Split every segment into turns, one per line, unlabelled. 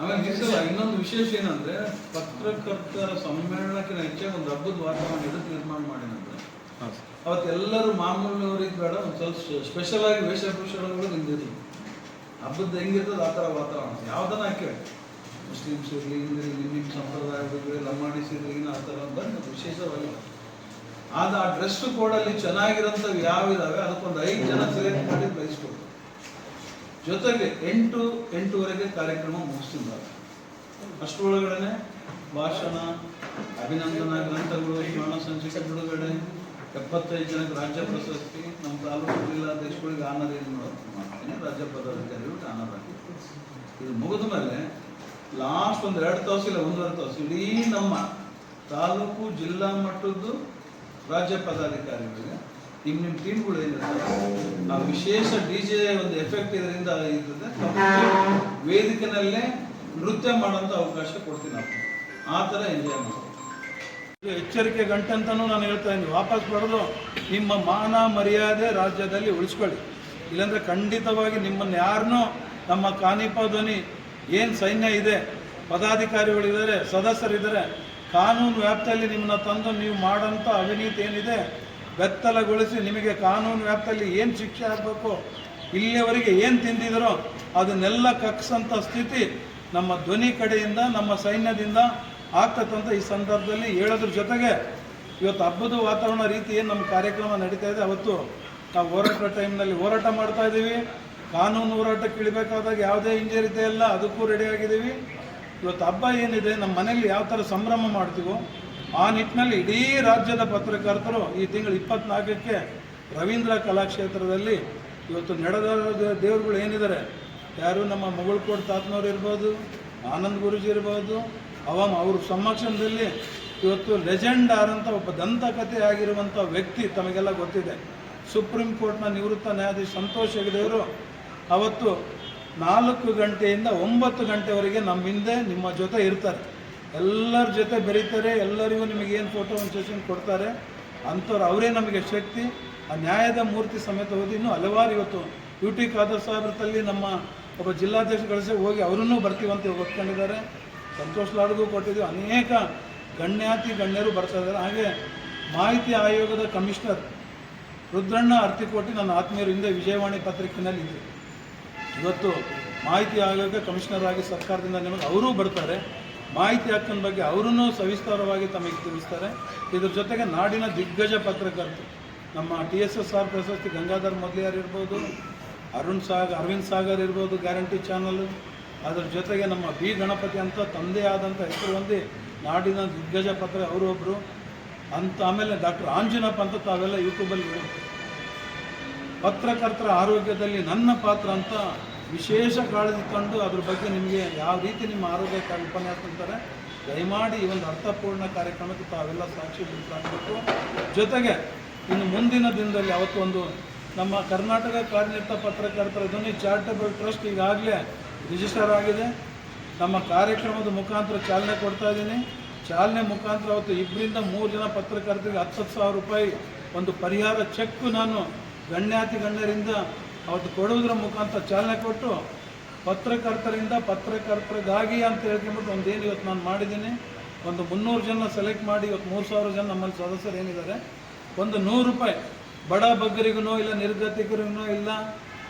ಆಮೇಲೆ ಈ ಇನ್ನೊಂದು ವಿಶೇಷ ಏನಂದ್ರೆ ಪತ್ರಕರ್ತರ ಸಮ್ಮೇಳನಕ್ಕಿಂತ ಹೆಚ್ಚಾಗಿ ಒಂದು ಹಬ್ಬದ ವಾತಾವರಣ ಎದಕ್ಕೆ ನಿರ್ಮಾಣ ಮಾಡಿನಂದ್ರೆ ಅವತ್ತೆಲ್ಲರೂ ಮಾಮೂಲಿನವ್ರಿಗೆ ಬೇಡ ಒಂದು ಸ್ವಲ್ಪ ಸ್ಪೆಷಲ್ ಆಗಿ ವೇಷಭೂಷಣಗಳು ನಿಂದಿರಲಿ ಹಬ್ಬದ ಹೆಂಗಿರ್ತದೆ ಆ ಥರ ವಾತಾವರಣ. ಯಾವ್ದನ್ನ ಹಾಕಿ ಮುಸ್ಲಿಮ್ಸ್ ಇರಲಿ, ಹಿಂದಿರಲಿ ನಿಮ್ಮ ಸಂಪ್ರದಾಯಗಳು ಲಮಾಣಿಸ್ ಇರಲಿ ಆ ಥರ ಬಂದು ವಿಶೇಷವಾಗಿ ಆದ ಆ ಡ್ರೆಸ್ ಕೋಡಲ್ಲಿ ಚೆನ್ನಾಗಿರೋಂಥವು ಯಾವಿದಾವೆ ಅದಕ್ಕೊಂದು ಐದು ಜನ ಸೆಲೆಕ್ಟ್ ಮಾಡಿ ಪ್ರೈಸ್ ಕೊಡ್ತಾರೆ. ಜೊತೆಗೆ ಎಂಟು, ಎಂಟೂವರೆಗೆ ಕಾರ್ಯಕ್ರಮ ಮುಗಿಸ್ತಿದ್ದಾರೆ ಅಷ್ಟರೊಳಗಡೆ ಭಾಷಣ, ಅಭಿನಂದನಾ, ಗ್ರಂಥಗಳು ಸ್ಮರಣ ಸಂಚಿಕೆ, ಬಿಡುಗಡೆ, ಎಪ್ಪತ್ತೈದು ಜನಕ್ಕೆ ರಾಜ್ಯ ಪ್ರಶಸ್ತಿ, ನಮ್ಮ ತಾಲೂಕು ಜಿಲ್ಲಾಧ್ಯಕ್ಷಗಳಿಗೆ ಆನರ್ ಏನು ಮಾಡ್ತೀನಿ ರಾಜ್ಯ ಪದಾಧಿಕಾರಿಗಳು ಆನರ್ ಆಗಿ ಇದು ಮುಗಿದ ಮೇಲೆ ಲಾಸ್ಟ್ ಒಂದು ಎರಡು ತಾಸು ಇಲ್ಲ, ಒಂದೂವರೆ ತಾಸು, ಇಡೀ ನಮ್ಮ ತಾಲೂಕು ಜಿಲ್ಲಾ ಮಟ್ಟದ್ದು ರಾಜ್ಯ ಪದಾಧಿಕಾರಿಗಳಿಗೆ ನಿಮ್ಮ ನಿಮ್ಮ ಟೀಮ್ಗಳು ಏನಿರ್ತಾರೆ ಆ ವಿಶೇಷ ಡಿ ಜೆ ಒಂದು ಎಫೆಕ್ಟ್ ಇದರಿಂದ ಇರ್ತದೆ ವೇದಿಕೆನಲ್ಲೇ ನೃತ್ಯ ಮಾಡುವಂತ ಅವಕಾಶ ಕೊಡ್ತೀನಿ ನಾವು. ಆ ಥರ ಎಂಜಾಯ್ ಮಾಡ್ತೀವಿ. ಎಚ್ಚರಿಕೆ ಗಂಟೆ ಅಂತಾನೂ ನಾನು ಹೇಳ್ತಾ ಇದ್ದೀನಿ. ವಾಪಸ್ ಬರೋದು ನಿಮ್ಮ ಮಾನ ಮರ್ಯಾದೆ ರಾಜ್ಯದಲ್ಲಿ ಉಳಿಸ್ಕೊಳ್ಳಿ. ಇಲ್ಲಾಂದ್ರೆ ಖಂಡಿತವಾಗಿ ನಿಮ್ಮನ್ನು ಯಾರನ್ನೂ ನಮ್ಮ ಕಾನಿಪ ಧ್ವನಿ ಏನು ಸೈನ್ಯ ಇದೆ ಪದಾಧಿಕಾರಿಗಳಿದ್ದಾರೆ ಸದಸ್ಯರಿದ್ದಾರೆ ಕಾನೂನು ವ್ಯಾಪ್ತಿಯಲ್ಲಿ ನಿಮ್ಮನ್ನ ತಂದು ನೀವು ಮಾಡೋಂಥ ಅವಿನೀತಿ ಏನಿದೆ ಬೆತ್ತಲಗೊಳಿಸಿ ನಿಮಗೆ ಕಾನೂನು ವ್ಯಾಪ್ತಿಯಲ್ಲಿ ಏನು ಶಿಕ್ಷೆ ಆಗಬೇಕು, ಇಲ್ಲಿಯವರೆಗೆ ಏನು ತಿಂದಿದರೋ ಅದನ್ನೆಲ್ಲ ಕಕ್ಸಂಥ ಸ್ಥಿತಿ ನಮ್ಮ ಧ್ವನಿ ಕಡೆಯಿಂದ, ನಮ್ಮ ಸೈನ್ಯದಿಂದ ಆಗ್ತಕ್ಕಂಥ ಈ ಸಂದರ್ಭದಲ್ಲಿ ಹೇಳೋದ್ರ ಜೊತೆಗೆ ಇವತ್ತು ಹಬ್ಬದ ವಾತಾವರಣ ರೀತಿ ಏನು ನಮ್ಮ ಕಾರ್ಯಕ್ರಮ ನಡೀತಾ ಇದೆ, ಅವತ್ತು ನಾವು ಹೋರಾಟ ಟೈಮ್ನಲ್ಲಿ ಹೋರಾಟ ಮಾಡ್ತಾ ಇದ್ದೀವಿ. ಕಾನೂನು ಹೋರಾಟಕ್ಕೆ ಇಳಿಬೇಕಾದಾಗ ಯಾವುದೇ ಇಂಜರಿತೆ ಇಲ್ಲ, ಅದಕ್ಕೂ ರೆಡಿಯಾಗಿದ್ದೀವಿ ಇವತ್ತು ಹಬ್ಬ ಏನಿದೆ, ನಮ್ಮ ಮನೆಯಲ್ಲಿ ಯಾವ ಥರ ಸಂಭ್ರಮ ಮಾಡ್ತೀವೋ ಆ ನಿಟ್ಟಿನಲ್ಲಿ ಇಡೀ ರಾಜ್ಯದ ಪತ್ರಕರ್ತರು ಈ ತಿಂಗಳು ಇಪ್ಪತ್ನಾಲ್ಕಕ್ಕೆ ರವೀಂದ್ರ ಕಲಾಕ್ಷೇತ್ರದಲ್ಲಿ ಇವತ್ತು ನಡೆದ ದೇವರುಗಳು ಏನಿದ್ದಾರೆ? ಯಾರು ನಮ್ಮ ಮುಗುಳ್ಕೋಟ್ ತಾತನವ್ರು ಇರ್ಬೋದು, ಆನಂದ್ ಗುರುಜಿ ಇರ್ಬೋದು ಅವಂ ಅವ್ರ ಸಮಕ್ಷಮದಲ್ಲಿ ಇವತ್ತು ಲೆಜೆಂಡ್ ಆದಂಥ ಒಬ್ಬ ದಂತಕಥೆ ಆಗಿರುವಂಥ ವ್ಯಕ್ತಿ ತಮಗೆಲ್ಲ ಗೊತ್ತಿದೆ. ಸುಪ್ರೀಂ ಕೋರ್ಟ್ನ ನಿವೃತ್ತ ನ್ಯಾಯಾಧೀಶ ಸಂತೋಷ್ ಹೆಗಡೆಯವರು ಅವತ್ತು ನಾಲ್ಕು ಗಂಟೆಯಿಂದ ಒಂಬತ್ತು ಗಂಟೆವರೆಗೆ ನಮ್ಮ ಹಿಂದೆ ನಿಮ್ಮ ಜೊತೆ ಇರ್ತಾರೆ. ಎಲ್ಲರ ಜೊತೆ ಬೆರೀತಾರೆ, ಎಲ್ಲರಿಗೂ ನಿಮಗೆ ಏನು ಫೋಟೋ ಒಂದು ಸೆಷನ್ ಕೊಡ್ತಾರೆ, ಅಂಥವ್ರು ಅವರೇ ನಮಗೆ ಶಕ್ತಿ. ಆ ನ್ಯಾಯದ ಮೂರ್ತಿ ಸಮೇತ ಹೋಗಿ ಇನ್ನೂ ಹಲವಾರು ಇವತ್ತು ಯು ಟಿ ಖಾದರ್ ಸಾಹೇಬ್ರಲ್ಲಿ ನಮ್ಮ ಒಬ್ಬ ಜಿಲ್ಲಾಧ್ಯಕ್ಷ ಕಳಿಸಿ ಹೋಗಿ ಅವರನ್ನೂ ಬರ್ತೀವಂತ ಒಪ್ಕೊಂಡಿದ್ದಾರೆ. ಸಂತೋಷ್ ಲಾಡ್ಗೂ ಕೊಟ್ಟಿದ್ದೀವಿ. ಅನೇಕ ಗಣ್ಯಾತಿ ಗಣ್ಯರು ಬರ್ತಾ ಇದ್ದಾರೆ. ಹಾಗೆ ಮಾಹಿತಿ ಆಯೋಗದ ಕಮಿಷನರ್ ರುದ್ರಣ್ಣ ಅರ್ತಿಕೋಟಿ ನನ್ನ ಆತ್ಮೀಯರು ಹಿಂದೆ ವಿಜಯವಾಣಿ ಪತ್ರಿಕೆಯಲ್ಲಿ ಇದ್ದರು ಇವತ್ತು ಮಾಹಿತಿ ಆಯೋಗ ಕಮಿಷನರ್ ಆಗಿ ಸರ್ಕಾರದಿಂದ ನಿಮಗೆ ಅವರೂ ಬರ್ತಾರೆ. ಮಾಹಿತಿ ಹಕ್ಕಿನ ಬಗ್ಗೆ ಅವರೂ ಸವಿಸ್ತಾರವಾಗಿ ತಮಗೆ ತಿಳಿಸ್ತಾರೆ. ಇದ್ರ ಜೊತೆಗೆ ನಾಡಿನ ದಿಗ್ಗಜ ಪತ್ರಕರ್ತರು, ನಮ್ಮ ಟಿ ಎಸ್ ಎಸ್ ಆರ್ ಪ್ರಶಸ್ತಿ ಗಂಗಾಧರ್ ಮೊದಲಿಯಾರ್ ಇರ್ಬೋದು, ಅರುಣ್ ಸಾಗರ್ ಅರವಿಂದ್ ಸಾಗರ್ ಇರ್ಬೋದು, ಗ್ಯಾರಂಟಿ ಚಾನಲ್. ಅದ್ರ ಜೊತೆಗೆ ನಮ್ಮ ಬಿ ಗಣಪತಿ ಅಂತ ತಂದೆ ಆದಂಥ ಹೆಸರು ಹೊಂದಿ ನಾಡಿನ ದಿಗ್ಗಜ ಪತ್ರ ಅವರು ಒಬ್ಬರು ಅಂತ ಆಮೇಲೆ ಡಾಕ್ಟರ್ ಆಂಜನಪ್ಪ ಅಂತ ತಾವೆಲ್ಲ ಯೂಟ್ಯೂಬಲ್ಲಿ ಪತ್ರಕರ್ತರ ಆರೋಗ್ಯದಲ್ಲಿ ನನ್ನ ಪಾತ್ರ ಅಂತ ವಿಶೇಷ ಕಾಳಜಿ ತಂದು ಅದ್ರ ಬಗ್ಗೆ ನಿಮಗೆ ಯಾವ ರೀತಿ ನಿಮ್ಮ ಆರೋಗ್ಯಕ್ಕಾಗಿ ಉಪನ್ಯಾಸ ಅಂತಾರೆ, ದಯಮಾಡಿ ಈ ಒಂದು ಅರ್ಥಪೂರ್ಣ ಕಾರ್ಯಕ್ರಮಕ್ಕೆ ತಾವೆಲ್ಲ ಸಾಕ್ಷಿ ಆಗಬೇಕು ಜೊತೆಗೆ, ಇನ್ನು ಮುಂದಿನ ದಿನದಲ್ಲಿ ಅವತ್ತು ಒಂದು ನಮ್ಮ ಕರ್ನಾಟಕ ಕಾರ್ಯನಿರತ ಪತ್ರಕರ್ತರ ಧ್ವನಿ ಚಾರಿಟಬಲ್ ಟ್ರಸ್ಟ್ ಈಗಾಗಲೇ ರಿಜಿಸ್ಟರ್ ಆಗಿದೆ. ನಮ್ಮ ಕಾರ್ಯಕ್ರಮದ ಮುಖಾಂತರ ಚಾಲನೆ ಕೊಡ್ತಾ ಇದ್ದೀನಿ. ಚಾಲನೆ ಮುಖಾಂತರ ಅವತ್ತು ಇಬ್ಬರಿಂದ ಮೂರು ಜನ ಪತ್ರಕರ್ತರಿಗೆ ಹತ್ತು ಸಾವಿರ ರೂಪಾಯಿ ಒಂದು ಪರಿಹಾರ ಚೆಕ್ ನಾನು ಗಣ್ಯಾತಿ ಗಣ್ಯರಿಂದ ಅವತ್ತು ಕೊಡುವುದರ ಮುಖಾಂತರ ಚಾಲನೆ ಕೊಟ್ಟು ಪತ್ರಕರ್ತರಿಂದ ಪತ್ರಕರ್ತರಿಗಾಗಿ ಅಂತ ಹೇಳ್ಕೊಂಬಿಟ್ಟು ಒಂದು ಏನು ಇವತ್ತು ನಾನು ಮಾಡಿದ್ದೀನಿ. ಒಂದು ಮುನ್ನೂರು ಜನ ಸೆಲೆಕ್ಟ್ ಮಾಡಿ ಇವತ್ತು ಮೂರು ಸಾವಿರ ಜನ ನಮ್ಮಲ್ಲಿ ಸದಸ್ಯರು ಏನಿದ್ದಾರೆ. ಒಂದು ನೂರು ರೂಪಾಯಿ ಬಡ ಬಗ್ಗರಿಗೂ ಇಲ್ಲ ನಿರ್ಗತಿಕರಿಗೂ ಇಲ್ಲ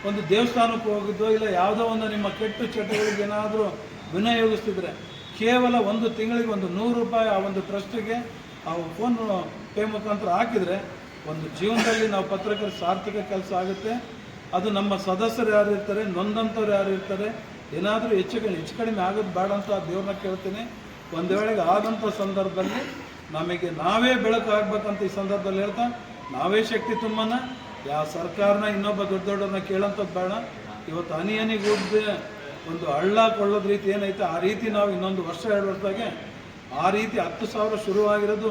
ಒಂದು ದೇವಸ್ಥಾನಕ್ಕೆ ಹೋಗಿದ್ದೋ ಇಲ್ಲ ಯಾವುದೋ ಒಂದು ನಿಮ್ಮ ಕೆಟ್ಟ ಚಟಗಳಿಗೆ ಏನಾದರೂ ವಿನಿಯೋಗಿಸ್ತಿದ್ರೆ ಕೇವಲ ಒಂದು ತಿಂಗಳಿಗೆ ಒಂದು ನೂರು ರೂಪಾಯಿ ಆ ಒಂದು ಟ್ರಸ್ಟಿಗೆ ಆ ಫೋನ್ ಪೇ ಮುಖಾಂತರ ಹಾಕಿದರೆ ಒಂದು ಜೀವನದಲ್ಲಿ ನಾವು ಪತ್ರಕರ್ತ ಸಾರ್ಥಕ ಕೆಲಸ ಆಗುತ್ತೆ. ಅದು ನಮ್ಮ ಸದಸ್ಯರು ಯಾರು ಇರ್ತಾರೆ, ನೊಂದಂಥವ್ರು ಯಾರು ಇರ್ತಾರೆ, ಏನಾದರೂ ಹೆಚ್ಚು ಕಡಿಮೆ ಹೆಚ್ಚು ಕಡಿಮೆ ಆಗೋದು ಬೇಡ ಅಂತ ದೇವ್ರನ್ನ ಕೇಳ್ತೀನಿ. ಒಂದು ವೇಳೆಗೆ ಆದಂಥ ಸಂದರ್ಭದಲ್ಲಿ ನಮಗೆ ನಾವೇ ಬೆಳಕು ಆಗ್ಬೇಕಂತ ಈ ಸಂದರ್ಭದಲ್ಲಿ ಹೇಳ್ತಾ, ನಾವೇ ಶಕ್ತಿ ತುಂಬನ ಯಾವ ಸರ್ಕಾರನ ಇನ್ನೊಬ್ಬ ದೊಡ್ಡ ದೊಡ್ಡವ್ರನ್ನ ಕೇಳೋಂಥದ್ದು ಬೇಡ. ಇವತ್ತು ಹನಿಗೂಡ್ದೆ ಒಂದು ಹಳ್ಳ ಕೊಳ್ಳೋದು ರೀತಿ ಏನೈತೆ, ಆ ರೀತಿ ನಾವು ಇನ್ನೊಂದು ವರ್ಷ, ಎರಡು ವರ್ಷದಾಗೆ ಆ ರೀತಿ ಹತ್ತು ಸಾವಿರ ಶುರುವಾಗಿರೋದು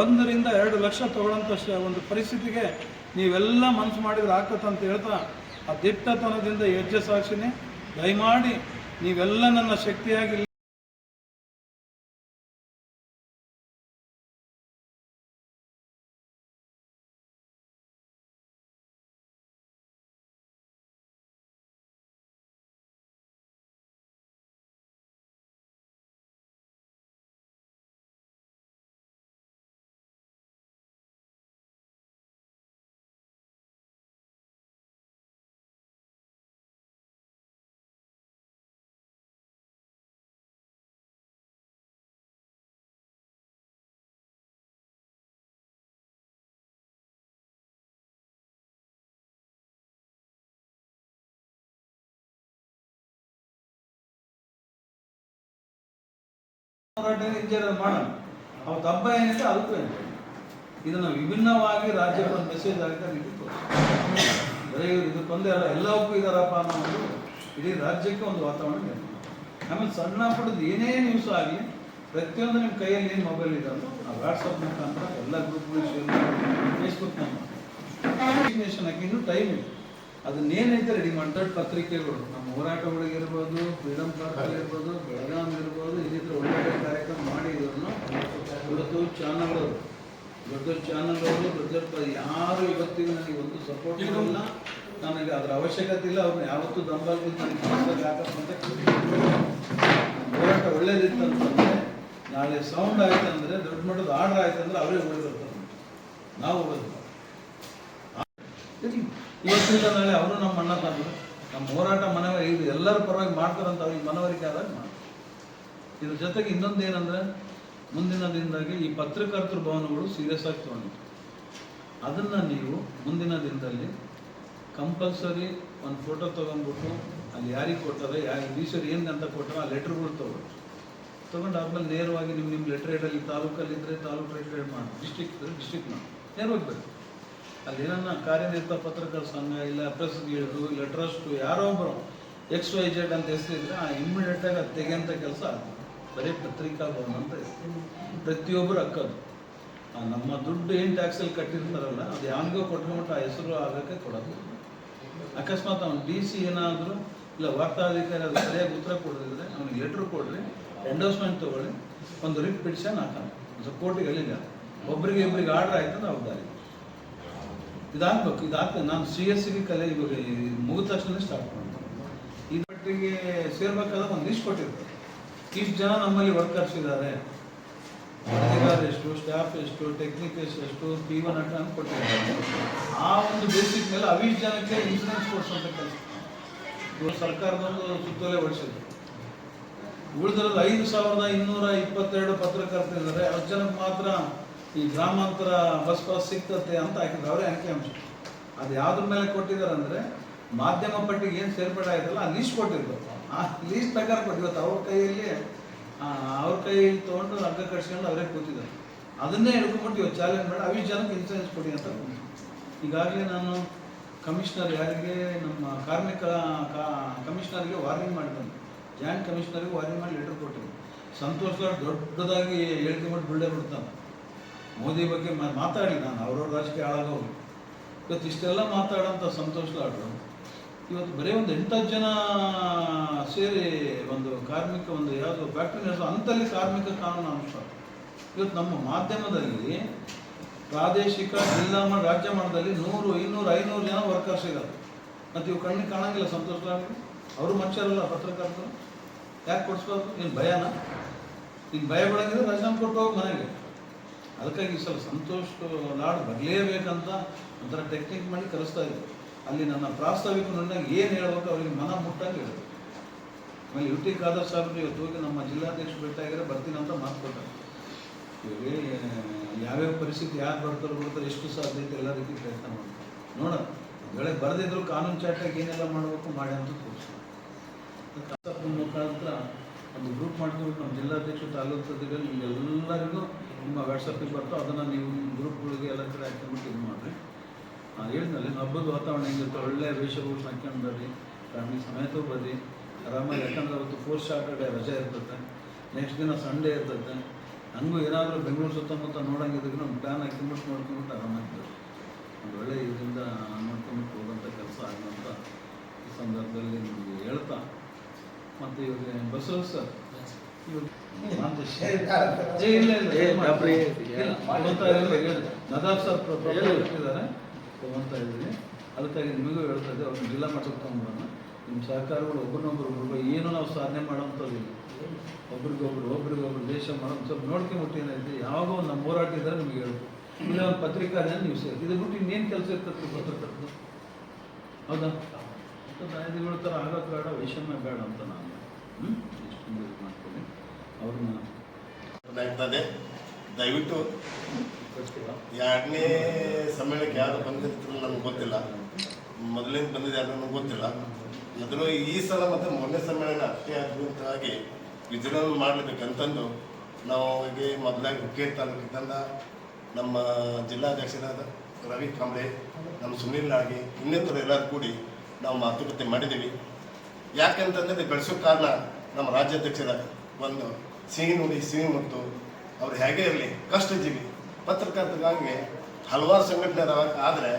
ಒಂದರಿಂದ ಎರಡು ಲಕ್ಷ ತಗೊಳ್ಳೋಂಥ ಒಂದು ಪರಿಸ್ಥಿತಿಗೆ ನೀವೆಲ್ಲ ಮನಸ್ಸು ಮಾಡಿದ್ರೆ ಅಂತ ಹೇಳ್ತಾ ಆ ದಿಟ್ಟತನದಿಂದ ಹೆಜ್ಜೆ ಸಾಕ್ಷಿನೇ ದಯಮಾಡಿ ನೀವೆಲ್ಲ ನನ್ನ ಶಕ್ತಿಯಾಗಿ ಮಾಡೋಣ ಅವತ್ತು ಹಬ್ಬ ಏನಿದೆ ಅದಕ್ಕೂ ಏನಿದೆ. ಇದನ್ನು ವಿಭಿನ್ನವಾಗಿ ರಾಜ್ಯಕ್ಕೆ ಒಂದು ಮೆಸೇಜ್ ಆಗ್ತಾ ನಿಮಗೆ ತೋರಿಸ್ತಾರೆ. ಇದಕ್ಕೆ ಇದಕ್ಕೊಂದೇ ಅಲ್ಲ, ಎಲ್ಲವಕ್ಕೂ ಇದಾರಪ್ಪ ಅನ್ನೋ ಒಂದು ಇಡೀ ರಾಜ್ಯಕ್ಕೆ ಒಂದು ವಾತಾವರಣ ನಿರ್ಮಾಣ ಆಮೇಲೆ ಸಣ್ಣ ಪುಟ್ಟದ್ದು ಏನೇ ನ್ಯೂಸ್ ಆಗಲಿ, ಪ್ರತಿಯೊಂದು ನಿಮ್ಮ ಕೈಯಲ್ಲಿ ಏನು ಮೊಬೈಲ್ ಇದೆಯಲ್ಲ ಆ ವಾಟ್ಸಪ್ ಮುಖಾಂತರ ಎಲ್ಲ ಗ್ರೂಪ್ಗಳು ಶೇರ್ ಮಾಡಿ ಫೇಸ್ಬುಕ್ ಹಾಕಿ ಇನ್ನೂ ಟೈಮ್ ಇದೆ ಅದನ್ನೇನೈತೆ ರೆಡಿ ಮಾಡ್ತಾರೆ ಪತ್ರಿಕೆಗಳು, ನಮ್ಮ ಹೋರಾಟಗಳಿಗಿರ್ಬೋದು ಫ್ರೀಡಮ್ ಪಾರ್ಕಲ್ಲಿ ಇರ್ಬೋದು ಬೆಳಗಾಂ ಇರ್ಬೋದು ಇನ್ನಿತರ ಒಳ್ಳೆ ಒಳ್ಳೆ ಕಾರ್ಯಕ್ರಮ ಮಾಡಿ ಇದನ್ನು ಇವತ್ತು ಚಾನಲ್ಗಳು ದೊಡ್ಡ ದೊಡ್ಡ ಚಾನಲ್ಗಳು ದೊಡ್ಡ ದೊಡ್ಡ ಯಾರು ಇವತ್ತಿನ ನನಗೆ ಒಂದು ಸಪೋರ್ಟ್ ಇಲ್ಲ ನನಗೆ ಅದರ ಅವಶ್ಯಕತೆ ಇಲ್ಲ ಅವ್ರನ್ನ ಯಾವತ್ತೂ ದಂಬಲ್ಗಿಂತ ಕೇಳ್ತೀನಿ. ಹೋರಾಟ ಒಳ್ಳೇದಿತ್ತು ಅಂತಂದ್ರೆ ನಾಳೆ ಸೌಂಡ್ ಆಯ್ತು ಅಂದರೆ ದೊಡ್ಡ ಮಟ್ಟದ ಆರ್ಡರ್ ಆಯ್ತು ಅಂದ್ರೆ ಅವರೇ ಉಳಿದಿರ್ತಾರೆ ನಾವು ಉಳಿದಿಲ್ಲ. ಇವತ್ತಿಂದ ನಾಳೆ ಅವರು ನಮ್ಮ ಅಣ್ಣ ತಂದ್ರು ನಮ್ಮ ಹೋರಾಟ ಮನವ ಇದು ಎಲ್ಲರ ಪರವಾಗಿ ಮಾಡ್ತಾರಂತ ಅವ್ರಿಗೆ ಮನವರಿಕೆ ಆದಾಗ ಮಾಡ್ತಾರೆ ಇದ್ರ ಜೊತೆಗೆ ಇನ್ನೊಂದು ಏನಂದ್ರೆ ಮುಂದಿನ ದಿನದಾಗಿ ಈ ಪತ್ರಕರ್ತರ ಭವನಗಳು ಸೀರಿಯಸ್ ಆಗಿ ತಗೊಂಡಿದ್ರು ಅದನ್ನ ನೀವು ಮುಂದಿನ ದಿನದಲ್ಲಿ ಕಂಪಲ್ಸರಿ ಒಂದು ಫೋಟೋ ತೊಗೊಂಡ್ಬಿಟ್ಟು ಅಲ್ಲಿ ಯಾರಿಗೆ ಕೊಟ್ಟಾರೆ ಯಾರು ಈಶ್ವರ್ ಏನು ಅಂತ ಕೊಟ್ಟರೆ ಆ ಲೆಟ್ರ್ಗಳು ತೊಗೊಳ್ಳಿ ತೊಗೊಂಡು. ಆದ್ಮೇಲೆ ನೇರವಾಗಿ ನಿಮ್ಮ ನಿಮ್ಮ ಲೆಟರ್ ಹೆಡಲ್ಲಿ ತಾಲೂಕಲ್ಲಿ ಇದ್ರೆ ತಾಲೂಕು ಲೆಟ್ರೇಟ್ ಮಾಡಿ ಡಿಸ್ಟಿಕ್ ಡಿಸ್ಟಿಕ್ ಮಾಡಿ. ನೇರವಾಗಿ ಹೋಗ್ಬೇಕು ಅಲ್ಲಿ ಏನನ್ನ ಕಾರ್ಯನಿರತ ಪತ್ರಕರ್ತರ ಸಂಘ ಇಲ್ಲ ಪ್ರೆಸ್ ಗೀಳ್ದು ಇಲ್ಲ ಟ್ರಸ್ಟು ಯಾರೋ ಒಬ್ಬರು ಎಕ್ಸ್ ವೈ ಜೆಡ್ ಅಂತ ಹೆಸರಿದ್ರೆ ಆ ಇಮ್ಮಿಡಿಯೇಟಾಗಿ ಅದು ತೆಗೆಯಂಥ ಕೆಲಸ ಆಗ್ತದೆ ಬರೀ ಪತ್ರಿಕಾ ಭವನ ಅಂತ ಹೆಸರು. ಪ್ರತಿಯೊಬ್ಬರು ಆ ನಮ್ಮ ದುಡ್ಡು ಏನು ಟ್ಯಾಕ್ಸಲ್ಲಿ ಕಟ್ಟಿರ್ತಾರಲ್ಲ, ಅದು ಯಾವನಿಗೋ ಕೊಟ್ಕೊಂಬಿಟ್ಟು ಆ ಹೆಸರು ಆಗೋಕ್ಕೆ ಕೊಡೋದು. ಅಕಸ್ಮಾತ್ ಅವ್ನು ಡಿ ಸಿ ಏನಾದರೂ, ಇಲ್ಲ ವಾರ್ತಾಧಿಕಾರಿ ಅದು ಸರಿಯಾಗಿ ಉತ್ತರ ಕೊಡದಿದ್ರೆ, ಅವ್ನಿಗೆ ಲೆಟ್ರ್ ಕೊಡ್ರಿ ಎಂಡೋಸ್ಮೆಂಟ್ ತೊಗೊಳ್ಳಿ, ಒಂದು ರಿಟ್ ಪಿಟಿಷನ್ ಹಾಕೋಣ. ಸೊ ಕೋರ್ಟಿಗೆ ಅಲ್ಲಿಲ್ಲ ಒಬ್ರಿಗೆ ಇಬ್ಬರಿಗೆ ಆರ್ಡರ್ ಆಯ್ತು ಅಂದ್ರೆ ದಾರಿ. ಇದಾಗಬೇಕು, ಇದಾಗ್ತದೆ. ನಾನು ಸಿ ಎಸ್ ಸಿಗೆ ಕಲೆ, ಇವಾಗ ಮುಗಿದ ತಕ್ಷಣ ಸ್ಟಾರ್ಟ್ ಮಾಡ್ತೀನಿ. ಈ ಮಟ್ಟಿಗೆ ಸೇರ್ಬೇಕಾದ್ರೆ ಒಂದು ಲಿಸ್ಟ್ ಕೊಟ್ಟಿರ್ತಾರೆ. ಇಷ್ಟು ಜನ ನಮ್ಮಲ್ಲಿ ವರ್ಕರ್ಸ್ ಇದ್ದಾರೆ. ಎಷ್ಟು ಸ್ಟಾಫ್ ಎಷ್ಟು ಟೆಕ್ನಿಕಲ್ಸ್ ಎಷ್ಟು ಪಿ ಒನ್ ಅಟ್ ಅಂತ ಕೊಟ್ಟಿರ್ತಾರೆ. ಆ ಒಂದು ಬೇಸಿಕ್ ಮೇಲೆ ಅವಿಷ್ಟು ಜನಕ್ಕೆ ಇನ್ಸೂರೆನ್ಸ್ ಕೊಡಿಸುವಂಥ ಕೆಲಸ. ಸರ್ಕಾರದೊಂದು ಸುತ್ತೋಲೆ ಹೊಡಿಸಿದ್ರು. ಉಳಿದಿರೋದು ಐದು ಸಾವಿರದ ಇನ್ನೂರ ಇಪ್ಪತ್ತೆರಡು ಪತ್ರಕರ್ತರಿದ್ದಾರೆ ಹತ್ತು ಜನಕ್ಕೆ ಮಾತ್ರ ಈ ಗ್ರಾಮಾಂತರ ಬಸ್ ಪಾಸ್ ಸಿಗ್ತತೆ ಅಂತ ಹಾಕಿದ್ರು. ಅವರೇ ಅಂಕಿಅಂಶ ಅದು ಯಾವ್ದ್ರ ಮೇಲೆ ಕೊಟ್ಟಿದ್ದಾರೆ ಅಂದ್ರೆ ಮಾಧ್ಯಮ ಪಟ್ಟಿಗೆ ಏನು ಸೇರ್ಪಡೆ ಆಯ್ತಲ್ಲ, ಆ ಲೀಸ್ಟ್ ಕೊಟ್ಟಿರ್ಬೇಕು. ಆ ಲೀಸ್ಟ್ ಪ್ರಕಾರ ಕೊಟ್ಟಿರ್ಬೇಕು. ಅವ್ರ ಕೈಯಲ್ಲಿ ಅವ್ರ ಕೈಯಲ್ಲಿ ತೊಗೊಂಡು ಹಗ್ಗ ಕಟ್ಸ್ಕೊಂಡು ಅವರೇ ಕೂತಿದ್ದಾರೆ. ಅದನ್ನೇ ಹಿಡ್ಕೊಂಬಿಟ್ಟು ಇವತ್ತು ಚಾಲೆಂಜ್ ಮಾಡಿ, ಅವಿ ಜನಕ್ಕೆ ಇನ್ಸೂರೆನ್ಸ್ ಕೊಡಿ ಅಂತ ಈಗಾಗಲೇ ನಾನು ಕಮಿಷನರ್ ಯಾರಿಗೆ, ನಮ್ಮ ಕಾರ್ಮಿಕ ಕಮಿಷನರ್ಗೆ ವಾರ್ನಿಂಗ್ ಮಾಡಿ ಬಂದೆ ಜಾಯಿಂಟ್ ಕಮಿಷನರ್ಗೆ ವಾರ್ನಿಂಗ್ ಮಾಡಿ ಲೆಟರ್ ಕೊಟ್ಟಿದ್ದೆ ಸಂತೋಷ್ ದೊಡ್ಡದಾಗಿ ಹೇಳಿಕೆ ಮಾಡಿ ಬಿಡ್ತಾನೆ. ಮೋದಿ ಬಗ್ಗೆ ಮಾತಾಡಿ, ನಾನು ಅವ್ರವ್ರ ರಾಜಕೀಯ ಹಾಳಾಗೋಗಿ ಇವತ್ತು ಇಷ್ಟೆಲ್ಲ ಮಾತಾಡೋಂಥ ಸಂತೋಷ್ ಲಾಡ್ರು. ಇವತ್ತು ಬರೀ ಒಂದು ಎಂಟತ್ತು ಜನ ಸೇರಿ ಒಂದು ಕಾರ್ಮಿಕ ಒಂದು ಯಾವುದು ಫ್ಯಾಕ್ಟ್ರಿ ನಡೆಸೋ ಅಂತಲ್ಲಿ ಕಾರ್ಮಿಕ ಕಾನೂನು ಅಂಶ ಇವತ್ತು ನಮ್ಮ ಮಾಧ್ಯಮದಲ್ಲಿ ಪ್ರಾದೇಶಿಕ ಜಿಲ್ಲಾ ರಾಜ್ಯ ಮಟ್ಟದಲ್ಲಿ ನೂರು ಇನ್ನೂರು ಐನೂರು ಜನ ವರ್ಕರ್ಸ್ ಇದ್ದಾರೆ. ಮತ್ತು ಇವು ಕಣ್ಣಿಗೆ ಕಾಣಂಗಿಲ್ಲ, ಸಂತೋಷ ಅವರು ಮನುಷ್ಯರಲ್ಲ ಪತ್ರಕರ್ತರು. ಯಾಕೆ ಕೊಡಿಸ್ಬಾರ್ದು? ನೀನು ಭಯನ? ಈಗ ಭಯ ಬೆಳಗಿದ್ರೆ ರಾಜೀನಾಮೆ ಕೊಟ್ಟು ಹೋಗಿ ಮನೆಗೆ. ಅದಕ್ಕಾಗಿ ಸ್ವಲ್ಪ ಸಂತೋಷ ಸಂತೋಷ್ ಲಾಡ್ ಬರಲೇಬೇಕಂತ ಒಂಥರ ಟೆಕ್ನಿಕ್ ಮಾಡಿ ಕಲಿಸ್ತಾ ಇದ್ರು. ಅಲ್ಲಿ ನನ್ನ ಪ್ರಾಸ್ತಾವಿಕ ನೋಡಿದಾಗ ಏನು ಹೇಳ್ಬೇಕು ಅವ್ರಿಗೆ ಮನ ಮುಟ್ಟಂಗೆ ಹೇಳಬೇಕು ಆಮೇಲೆ ಯು ಟಿ ಖಾದರ್ ಸಾಹೇಬ್ರು ಇವತ್ತು ಹೋಗಿ ನಮ್ಮ ಜಿಲ್ಲಾಧ್ಯಕ್ಷರು ಭೇಟಿಯಾಗಿದ್ರೆ ಬರ್ತೀನಿ ಅಂತ ಮಾತು ಕೊಟ್ಟರು. ಯಾವ್ಯಾವ ಪರಿಸ್ಥಿತಿ, ಯಾರು ಬರ್ತಾರೋ ಬರ್ತಾರೆ ಎಷ್ಟು ಸಾಧ್ಯತೆ ಎಲ್ಲ ರೀತಿ ಪ್ರಯತ್ನ ಮಾಡ್ತಾರೆ. ನೋಡೋಣ. ಬೆಳೆ ಬರೆದಿದ್ರು ಕಾನೂನು ಚಾಟಾಗಿ ಏನೆಲ್ಲ ಮಾಡಬೇಕು, ಮಾಡಿ ಅಂತ ತೋರಿಸ್ತಾರೆ. ಮುಖಾಂತರ ಒಂದು ಗ್ರೂಪ್ ಮಾಡ್ಕೊಂಡು ನಮ್ಮ ಜಿಲ್ಲಾಧ್ಯಕ್ಷ ತಾಲೂಕು ಸದಸ್ಯರು ನಿಮ್ಗೆಲ್ಲರಿಗೂ ನಿಮ್ಮ ವಾಟ್ಸಪ್ಪಿಗೆ ಬರ್ತಾವೆ ಅದನ್ನು ನೀವು ಗ್ರೂಪ್ಗಳಿಗೆ ಎಲ್ಲ ಕಡೆ ಹಾಕೊಂಡ್ಬಿಟ್ಟು ಇದು ಮಾಡಿರಿ. ಹೇಳಿದ್ನಲ್ಲಿ ಹಬ್ಬದ ವಾತಾವರಣ ಹೆಂಗಿರುತ್ತೆ ಒಳ್ಳೆ ವೇಷಗಳು ಹಾಕ್ಕೊಂಡು ಬರ್ರಿ ಫ್ಯಾಮಿಲಿ ಸಮೇತ ಬರ್ರಿ ಆರಾಮಾಗಿ ಯಾಕಂದ್ರೆ ಅವತ್ತು ಫೋರ್ ಸ್ಯಾಟರ್ಡೆ ರಜೆ ಇರ್ತದೆ ನೆಕ್ಸ್ಟ್ ದಿನ ಸಂಡೇ ಇರ್ತದೆ ಹಂಗೂ ಏನಾದರೂ ಬೆಂಗಳೂರು ಸುತ್ತಮುತ್ತ ನೋಡೋಂಗಿದ್ರೆ ನಮ್ಮ ಪ್ಲ್ಯಾನ್ ಹಾಕೊಂಡ್ಬಿಟ್ಟು ನೋಡ್ಕೊಂಡ್ಬಿಟ್ಟು ಆರಾಮಾಗಿ ಬರ್ರಿ ಒಂದು ಒಳ್ಳೆ ಇದರಿಂದ ನೋಡ್ಕೊಂಡ್ಬಿಟ್ಟು ಹೋಗೋಂಥ ಕೆಲಸ ಆಗುವಂಥ ಈ ಸಂದರ್ಭದಲ್ಲಿ ನಿಮಗೆ ಹೇಳ್ತಾ ಮತ್ತು ಇವಾಗ ಬಸ್ ಸರ್ ನಾನು ಹೇಳಿ. ಸರ್ ಪ್ರ- ಇದ್ದೀನಿ. ಅದಕ್ಕಾಗಿ ನಿಮಗೂ ಹೇಳ್ತಾ ಇದ್ದೆ, ಅವ್ರನ್ನ ಜಿಲ್ಲಾ ಮಟ್ಟಕ್ಕೆ ತಗೊಂಡ್ಬರೋಣ ನಿಮ್ಮ ಸಹಕಾರಗಳು ಒಬ್ರನ್ನೊಬ್ರು ಒಬ್ಬರು ಏನು ನಾವು ಸಾಧನೆ ಮಾಡೋಂಥದ್ದಿಲ್ಲ ಒಬ್ರಿಗೊಬ್ರು ಒಬ್ರಿಗೊಬ್ರು ದೇಶ ಮಾಡೋ ಸ್ವಲ್ಪ ನೋಡ್ಕೊಂಬಿಟ್ಟು ಏನೈತೆ ಯಾವಾಗೋ ನಮ್ಮ ಹೋರಾಟ ಇದ್ದಾರೆ ನಿಮಗೆ ಹೇಳ್ಬೋದು ಇಲ್ಲ ಒಂದು ಪತ್ರಿಕಾದ ನೀವು ಸೇರಿ. ಇದು ಬಿಟ್ಟು ಇನ್ನೇನು ಕೆಲಸ ಇರ್ತದೆ ಪತ್ರಕರ್ತರು ಹೌದಾ? ಇದು ಥರ ಆಗೋ ಬೇಡ, ವೈಷಮ್ಯ ಬೇಡ ಅಂತ ನಾನು. ಹ್ಞೂ ಮಾಡ್ತೀನಿ. ಅವ್ರನ್ನ
ದಯವಿಟ್ಟು ಎರಡನೇ ಸಮ್ಮೇಳನಕ್ಕೆ ಯಾರು ಬಂದಿರ್ತಿಲ್ಲ ನನಗೆ ಗೊತ್ತಿಲ್ಲ. ಮೊದಲಿಂದ ಬಂದಿದೆ ಯಾರು ನನಗೆ ಗೊತ್ತಿಲ್ಲ. ಮೊದಲು ಈ ಸಲ ಮತ್ತೆ ಮೊನ್ನೆ ಸಮ್ಮೇಳನ ಅಷ್ಟೇ ಅದ್ಭುತವಾಗಿ ವಿಜೃಂಭಣೆ ಮಾಡಲೇಬೇಕಂತಂದು ನಾವು ಈಗ ಮೊದಲಾಗಿ ಹುಕ್ಕೇರಿ ತಾಲೂಕಿದ್ದಂದ ನಮ್ಮ ಜಿಲ್ಲಾಧ್ಯಕ್ಷರಾದ ರವಿ ಕಾಂಬ್ಳೆ ನಮ್ಮ ಸುನೀಲ್ ನಾಗಿ ಇನ್ನಿತರ ಎಲ್ಲರೂ ಕೂಡಿ ನಾವು ಮಾತುಕತೆ ಮಾಡಿದ್ದೀವಿ. ಯಾಕೆಂತಂದರೆ ಬೆಳೆಸೋ ಕಾರಣ ನಮ್ಮ ರಾಜ್ಯಾಧ್ಯಕ್ಷರ ಒಂದು ಸಿಹಿ ನುಡಿ, ಸಿಹಿ ಮತ್ತು, ಅವ್ರು ಹೇಗೆ ಇರಲಿ ಕಷ್ಟಜೀವಿ ಪತ್ರಕರ್ತರಿಗಾಗಿ ಹಲವಾರು ಸಂಘಟನೆ ಆದರೆ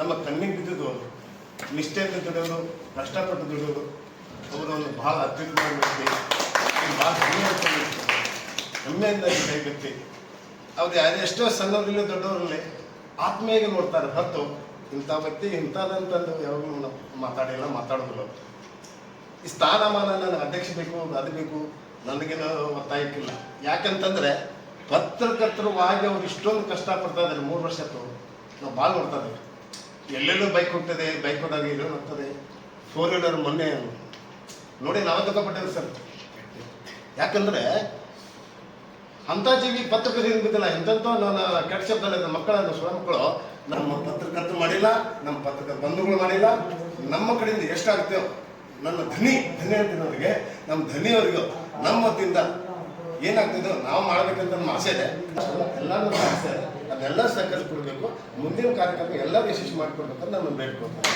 ನಮ್ಮ ಕಣ್ಣಿಗೆ ಬಿದ್ದಿದ್ದು ನಿಷ್ಠೆಯಿಂದ ದುಡಿಯೋರು ಕಷ್ಟಪಟ್ಟು ದುಡಿಯೋರು ಅವರು ಒಂದು ಭಾಳ ಅತ್ಯುತ್ತಮ ವ್ಯಕ್ತಿ ಭಾಳ. ಹೆಮ್ಮೆಯಿಂದ ವ್ಯಕ್ತಿ ಅವ್ರು ಯಾರು ಎಷ್ಟೋ ಸಣ್ಣವರಿಲ್ಲ ದೊಡ್ಡವರಲ್ಲಿ ಆತ್ಮೀಯಾಗಿ ನೋಡ್ತಾರೆ ಹೊತ್ತು ಇಂಥ ವ್ಯಕ್ತಿ ಇಂಥದಂತಂದು ಯಾವಾಗಲೂ ಮಾತಾಡಿಲ್ಲ, ಮಾತಾಡೋದಿಲ್ಲ ಈ ಸ್ಥಾನಮಾನ ನನಗೆ ಅಧ್ಯಕ್ಷ ಬೇಕು, ಅದು ಬೇಕು, ನನಗೇನು ಒತ್ತಾಯಕ್ಕಿಲ್ಲ. ಯಾಕಂತಂದ್ರೆ ಪತ್ರಕರ್ತರವಾಗಿ ಅವ್ರು ಇಷ್ಟೊಂದು ಕಷ್ಟಪಡ್ತಾ ಇದ್ದಾರೆ, ಮೂರು ವರ್ಷ ಆಯ್ತು. ನಾವು ಭಾಳ ನೋಡ್ತಾ ಎಲ್ಲೆಲ್ಲೂ ಬೈಕ್ ಹೋಗ್ತದೆ ಬೈಕ್ ಹೋದಾಗ ಏನೋ ಹೋಗ್ತದೆ ಫೋರ್ ವೀಲರ್ ಮೊನ್ನೆ ನೋಡಿ ನಾವೇ ತಗೊಪಟ್ಟೇವೆ ಸರ್. ಯಾಕಂದ್ರೆ ಅಂತ ಜೀವಿ ಪತ್ರಕರ್ತರಿಂದ ಬಿದ್ದಿಲ್ಲ ಎಂತೆಂಥ ನಾನು ಕೆಟ್ಟ ಶಬ್ದ ಮಕ್ಕಳ ಸುಳ ಮಕ್ಕಳು, ನಮ್ಮ ಪತ್ರಕರ್ತರು ಮಾಡಿಲ್ಲ, ನಮ್ಮ ಪತ್ರಕರ್ತ ಬಂಧುಗಳು ಮಾಡಿಲ್ಲ. ನಮ್ಮ ಕಡೆಯಿಂದ ಎಷ್ಟಾಗ್ತೇವೆ ನನ್ನ ಧನಿ ಧನಿ ಅವರಿಗೆ ನಮ್ಮ ಧನಿಯವರಿಗೂ ನಮ್ಮ ವತಿಯಿಂದ ಏನಾಗ್ತಿದ್ರು ನಾವು ಮಾಡಬೇಕಂತ ನಮ್ಮ ಆಸೆ ಇದೆ. ಎಲ್ಲರೂ ಆಸೆ ಇದೆ. ಅದೆಲ್ಲ ಸರ್ಕಲ್ ಕೊಡಬೇಕು. ಮುಂದಿನ ಕಾರ್ಯಕ್ರಮ ಎಲ್ಲರೂ ಯಶಸ್ವಿ ಮಾಡ್ಕೊಳ್ಬೇಕಂತ ನಾನು ಬೇಡ್ಕೊಳ್ತೇನೆ.